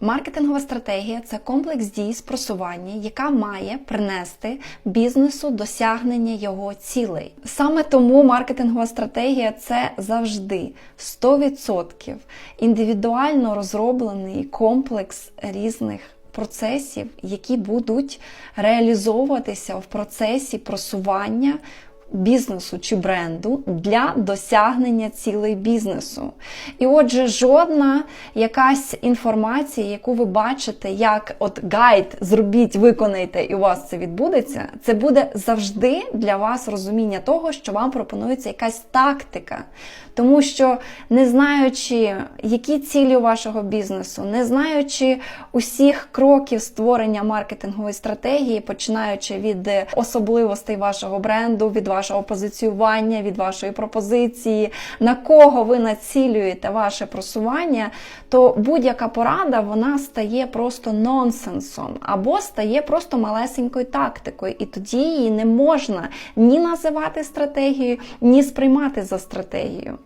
Маркетингова стратегія це комплекс дій з просування, яка має принести бізнесу досягнення його цілей. Саме тому маркетингова стратегія це завжди 100% індивідуально розроблений комплекс різних процесів, які будуть реалізовуватися в процесі просування бізнесу чи бренду для досягнення цілей бізнесу. І отже, жодна якась інформація, яку ви бачите, як от гайд зробіть, виконайте, і у вас це відбудеться, це буде завжди для вас розуміння того, що вам пропонується якась тактика. Тому що не знаючи, які цілі у вашого бізнесу, не знаючи усіх кроків створення маркетингової стратегії, починаючи від особливостей вашого бренду, від вашого позиціювання, від вашої пропозиції, на кого ви націлюєте ваше просування, то будь-яка порада вона стає просто нонсенсом або стає просто малесенькою тактикою, і тоді її не можна ні називати стратегією, ні сприймати за стратегію.